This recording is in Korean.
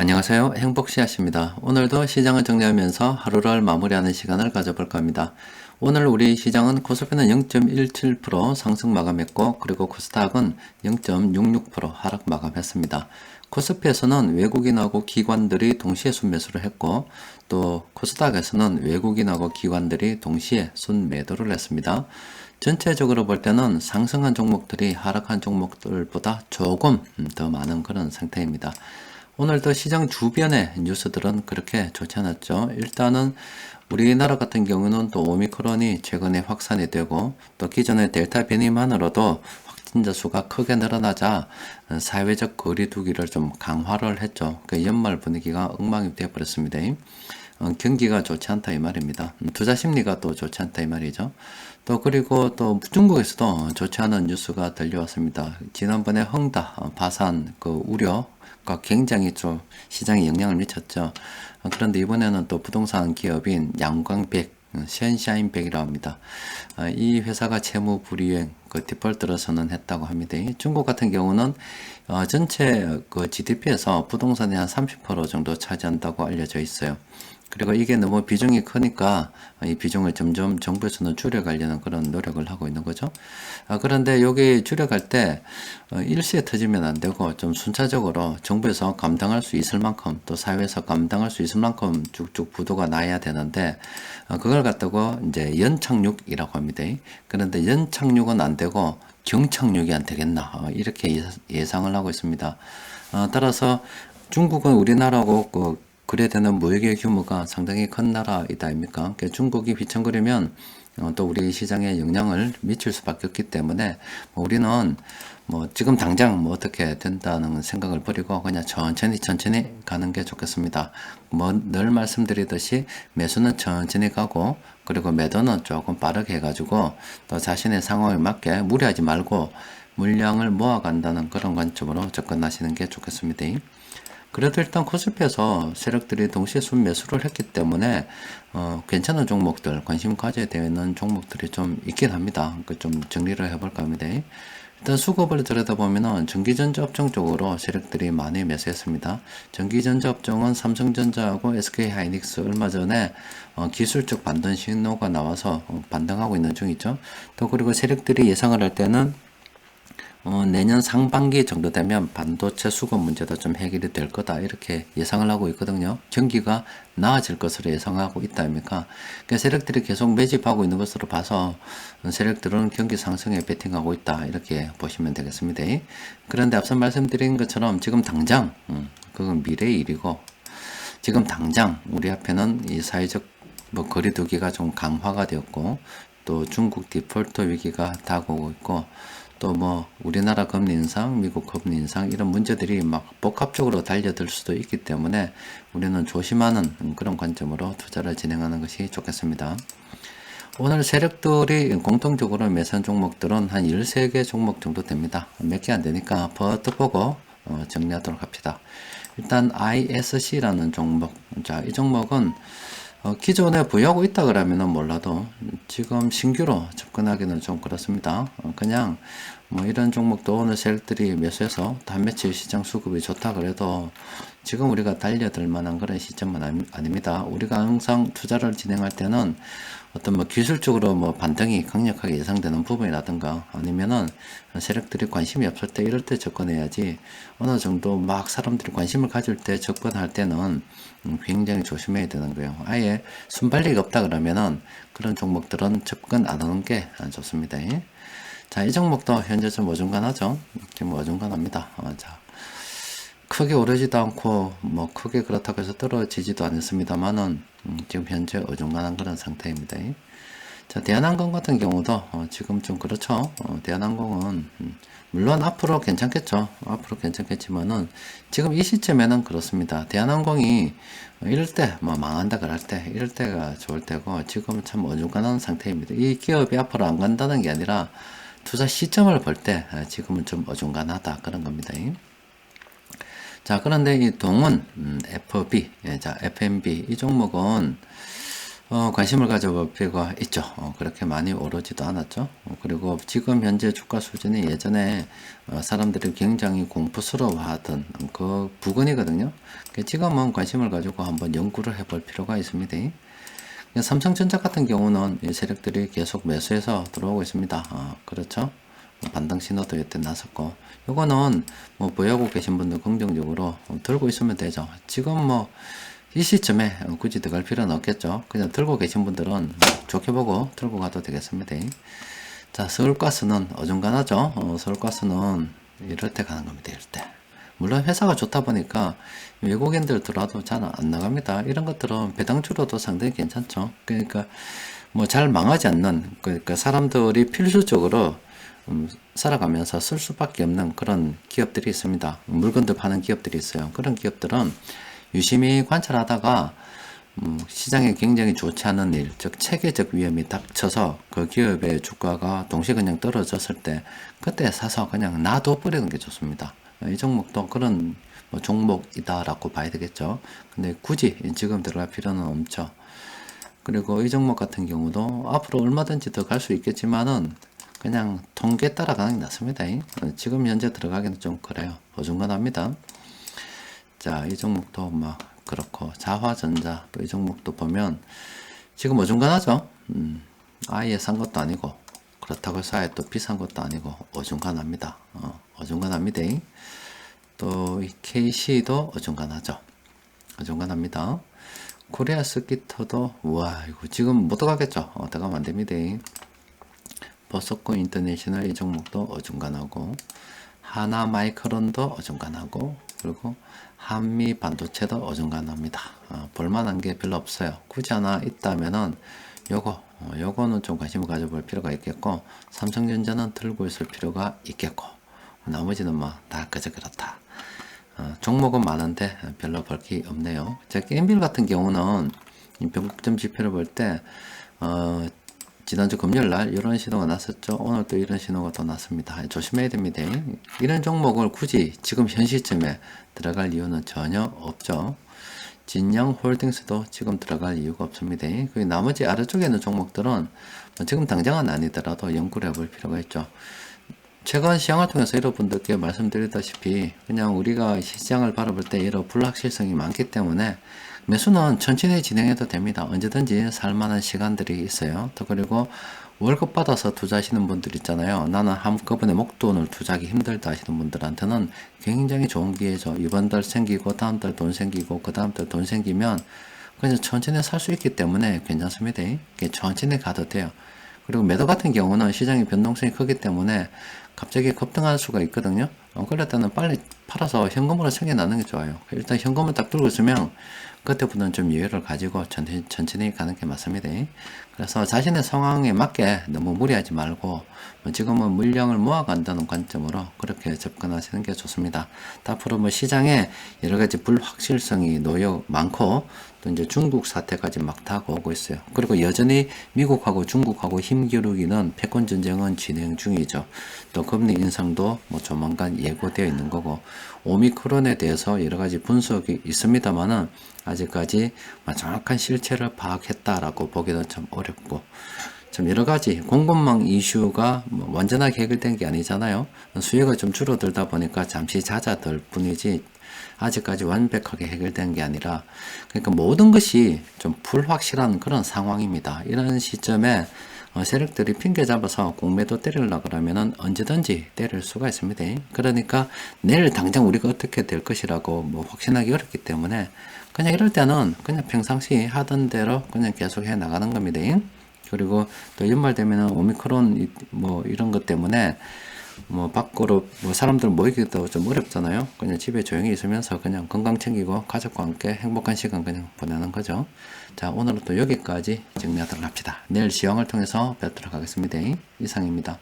안녕하세요. 행복씨앗입니다. 오늘도 시장을 정리하면서 하루를 마무리하는 시간을 가져볼까 합니다. 오늘 우리 시장은 코스피는 0.17% 상승 마감했고 그리고 코스닥은 0.66% 하락 마감했습니다. 코스피에서는 외국인하고 기관들이 동시에 순매수를 했고 또 코스닥에서는 외국인하고 기관들이 동시에 순매도를 했습니다. 전체적으로 볼 때는 상승한 종목들이 하락한 종목들보다 조금 더 많은 그런 상태입니다. 오늘도 시장 주변의 뉴스들은 그렇게 좋지 않았죠. 일단은 우리나라 같은 경우는 또 오미크론이 최근에 확산이 되고 또 기존의 델타 변이만으로도 확진자 수가 크게 늘어나자 사회적 거리두기를 좀 강화를 했죠. 그 연말 분위기가 엉망이 되어버렸습니다. 어, 경기가 좋지 않다 이 말입니다. 투자 심리가 또 좋지 않다 이 말이죠. 또 그리고 또 중국에서도 좋지 않은 뉴스가 들려왔습니다. 지난번에 헝다, 어, 바산 그 우려 가 굉장히 좀 시장에 영향을 미쳤죠. 어, 그런데 이번에는 또 부동산 기업인 양광백, 션샤인백이라고 합니다. 어, 이 회사가 채무 불이행, 그 디폴트를 선언했다고 합니다. 중국 같은 경우는 어, 전체 그 GDP에서 부동산이 한 30% 정도 차지한다고 알려져 있어요. 그리고 이게 너무 비중이 크니까 이 비중을 점점 정부에서는 줄여가려는 그런 노력을 하고 있는 거죠. 아, 그런데 여기 줄여갈 때 어, 일시에 터지면 안 되고 좀 순차적으로 정부에서 감당할 수 있을 만큼 또 사회에서 감당할 수 있을 만큼 쭉쭉 부도가 나야 되는데 어, 그걸 갖다고 이제 연착륙이라고 합니다. 그런데 연착륙은 안 되고 경착륙이 안 되겠나 어, 이렇게 예상을 하고 있습니다. 따라서 중국은 우리나라하고 그 그래야 되는 무역의 규모가 상당히 큰 나라이다 아닙니까? 그러니까 중국이 휘청거리면 어, 또 우리 시장에 영향을 미칠 수밖에 없기 때문에 뭐 우리는 뭐 지금 당장 뭐 어떻게 된다는 생각을 버리고 그냥 천천히 천천히 가는 게 좋겠습니다. 뭐 늘 말씀드리듯이 매수는 천천히 가고 그리고 매도는 조금 빠르게 해가지고 또 자신의 상황에 맞게 무리하지 말고 물량을 모아간다는 그런 관점으로 접근하시는 게 좋겠습니다. 그래도 일단 코스피에서 세력들이 동시에 순매수를 했기 때문에 어, 괜찮은 종목들 관심 가져야 되는 종목들이 좀 있긴 합니다. 그 좀 정리를 해볼까 합니다. 일단 수급을 들여다보면은 전기전자 업종 쪽으로 세력들이 많이 매수했습니다. 전기전자 업종은 삼성전자하고 SK하이닉스 얼마 전에 어, 기술적 반등 신호가 나와서 어, 반등하고 있는 중이죠. 또 그리고 세력들이 예상을 할 때는 어, 내년 상반기 정도 되면 반도체 수급 문제도 좀 해결이 될 거다 이렇게 예상을 하고 있거든요. 경기가 나아질 것으로 예상하고 있다 입니까? 그러니까 세력들이 계속 매집하고 있는 것으로 봐서 세력들은 경기 상승에 베팅하고 있다 이렇게 보시면 되겠습니다. 그런데 앞서 말씀드린 것처럼 지금 당장 음, 그건 미래의 일이고 지금 당장 우리 앞에는 이 사회적 뭐 거리두기가 좀 강화가 되었고 또 중국 디폴트 위기가 다가오고 있고 또 뭐 우리나라 금리 인상, 미국 금리 인상 이런 문제들이 막 복합적으로 달려들 수도 있기 때문에 우리는 조심하는 그런 관점으로 투자를 진행하는 것이 좋겠습니다. 오늘 세력들이 공통적으로 매산 종목들은 한 13개 종목 정도 됩니다. 몇 개 안 되니까 버뜩 보고 어, 정리하도록 합시다. 일단 ISC라는 종목. 자, 이 종목은 어, 기존에 보유하고 있다 그러면은 몰라도 지금 신규로 접근하기는 좀 그렇습니다. 어, 그냥 뭐 이런 종목도 오늘 셀들이 매수해서 단매치 시장 수급이 좋다 그래도 지금 우리가 달려들 만한 그런 시점은 아니, 닙니다 우리가 항상 투자를 진행할 때는 어떤 뭐 기술적으로 뭐 반등이 강력하게 예상되는 부분이라든가 아니면은 세력들이 관심이 없을 때 이럴 때 접근해야지 어느 정도 막 사람들이 관심을 가질 때 접근할 때는 음, 굉장히 조심해야 되는 거예요. 아예 순발력이 없다 그러면은 그런 종목들은 접근 안 하는 게 좋습니다. 자, 이 종목도 현재 좀 어중간하죠. 지금 어중간합니다. 어, 자, 크게 오르지도 않고 뭐 크게 그렇다고 해서 떨어지지도 않습니다만은 음, 지금 현재 어중간한 그런 상태입니다. 자, 대한항공 같은 경우도 어, 지금 좀 그렇죠. 어, 대한항공은 음, 물론 앞으로 괜찮겠죠. 앞으로 괜찮겠지만은 지금 이 시점에는 그렇습니다. 대한항공이 이럴 때 뭐 망한다 그럴 때 이럴 때가 좋을 때고 지금 참 어중간한 상태입니다. 이 기업이 앞으로 안 간다는 게 아니라 투자 시점을 볼때 아, 지금은 좀 어중간하다 그런 겁니다. 자, 그런데 이 동은 음, FB, 예, 자, FMB 이 종목은 어, 관심을 가져볼 필요가 있죠. 어, 그렇게 많이 오르지도 않았죠. 어, 그리고 지금 현재 주가 수준이 예전에 어, 사람들이 굉장히 공포스러워하던 그 부근이거든요. 그 지금은 관심을 가지고 한번 연구를 해볼 필요가 있습니다. 삼성전자 같은 경우는 이 세력들이 계속 매수해서 들어오고 있습니다. 어, 그렇죠. 반등 신호도 이때 나섰고 요거는 뭐 보유하고 계신 분들 긍정적으로 어, 들고 있으면 되죠. 지금 뭐 이 시점에 어, 굳이 들어갈 필요는 없겠죠. 그냥 들고 계신 분들은 좋게 보고 들고 가도 되겠습니다. 자, 서울가스는 어중간하죠. 어, 서울가스는 이럴 때 가는 겁니다. 이럴 때. 물론 회사가 좋다 보니까 외국인들 들어와도 잘 안 나갑니다. 이런 것들은 배당주로도 상당히 괜찮죠. 그러니까 뭐 잘 망하지 않는 그러니까 사람들이 필수적으로 음, 살아가면서 쓸 수밖에 없는 그런 기업들이 있습니다. 물건들 파는 기업들이 있어요. 그런 기업들은 유심히 관찰하다가 음, 시장에 굉장히 좋지 않은 일, 즉 체계적 위험이 닥쳐서 그 기업의 주가가 동시에 그냥 떨어졌을 때 그때 사서 그냥 놔둬 버리는 게 좋습니다. 이 종목도 그런 뭐 종목이다라고 봐야 되겠죠. 근데 굳이 지금 들어갈 필요는 없죠. 그리고 이 종목 같은 경우도 앞으로 얼마든지 더 갈 수 있겠지만은 그냥 통계 따라가는 게 낫습니다. 지금 현재 들어가기는 좀 그래요. 어중간합니다. 자, 이 종목도 막 그렇고 자화전자 또이 종목도 보면 지금 어중간하죠. 음, 아예 산 것도 아니고 그렇다고 해서 아예 또 비싼 것도 아니고 어중간합니다. 어, 어중간합니다. 또 이 KC도 어중간하죠. 어중간합니다. 코리아 스키터도 와 이거 지금 못 들어가겠죠. 어, 들어가면 안 됩니다. 버서코 인터내셔널 이 종목도 어중간하고 하나 마이크론도 어중간하고 그리고 한미 반도체도 어중간합니다. 어, 볼만한 게 별로 없어요. 굳이 하나 있다면은 요거 어, 요거는 좀 관심을 가져볼 필요가 있겠고 삼성전자는 들고 있을 필요가 있겠고 나머지는 뭐 다 그저 그렇다. 어, 종목은 많은데 별로 볼 게 없네요. 자, 게임빌 같은 경우는 변곡점 지표를 볼 때, 어, 지난주 금요일 날 이런 신호가 났었죠. 오늘 또 이런 신호가 또 났습니다. 조심해야 됩니다. 이런 종목을 굳이 지금 현 시점에 들어갈 이유는 전혀 없죠. 진영 홀딩스도 지금 들어갈 이유가 없습니다. 그 나머지 아래쪽에 있는 종목들은 뭐 지금 당장은 아니더라도 연구를 해볼 필요가 있죠. 최근 시장을 통해서 여러분들께 말씀드리다시피 그냥 우리가 시장을 바라볼 때 이런 불확실성이 많기 때문에 매수는 천천히 진행해도 됩니다. 언제든지 살만한 시간들이 있어요. 또 그리고 월급 받아서 투자하시는 분들 있잖아요. 나는 한꺼번에 목돈을 투자하기 힘들다 하시는 분들한테는 굉장히 좋은 기회죠. 이번 달 생기고 다음 달 돈 생기고 그 다음 달 돈 생기면 그냥 천천히 살 수 있기 때문에 괜찮습니다. 천천히 가도 돼요. 그리고 매도 같은 경우는 시장의 변동성이 크기 때문에 갑자기 급등할 수가 있거든요. 어, 그럴 때는 빨리 팔아서 현금으로 챙겨나는 게 좋아요. 일단 현금을 딱 들고 있으면 그때부터는 좀 여유를 가지고 천천히, 천천히 가는 게 맞습니다. 그래서 자신의 상황에 맞게 너무 무리하지 말고 뭐 지금은 물량을 모아간다는 관점으로 그렇게 접근하시는 게 좋습니다. 앞으로 뭐 시장에 여러 가지 불확실성이 놓여 많고 또 이제 중국 사태까지 막 다가오고 있어요. 그리고 여전히 미국하고 중국하고 힘겨루기는 패권 전쟁은 진행 중이죠. 또 금리 인상도 뭐 조만간 예고되어 있는 거고 오미크론에 대해서 여러 가지 분석이 있습니다만은 아직까지 정확한 실체를 파악했다라고 보기는 좀 어렵고 좀 여러 가지 공급망 이슈가 뭐 완전하게 해결된 게 아니잖아요. 수요가 좀 줄어들다 보니까 잠시 잦아들 뿐이지 아직까지 완벽하게 해결된 게 아니라 그러니까 모든 것이 좀 불확실한 그런 상황입니다. 이런 시점에 어, 세력들이 핑계 잡아서 공매도 때리려 그러면은 언제든지 때릴 수가 있습니다. 그러니까 내일 당장 우리가 어떻게 될 것이라고 뭐 확신하기 어렵기 때문에 그냥 이럴 때는 그냥 평상시 하던 대로 그냥 계속 해 나가는 겁니다. 그리고 또 연말 되면은 오미크론 뭐 이런 것 때문에 뭐 밖으로 뭐 사람들 모이기도 좀 어렵잖아요. 그냥 집에 조용히 있으면서 그냥 건강 챙기고 가족과 함께 행복한 시간 그냥 보내는 거죠. 자, 오늘은 또 여기까지 정리하도록 합시다. 내일 시황을 통해서 뵙도록 하겠습니다. 이상입니다.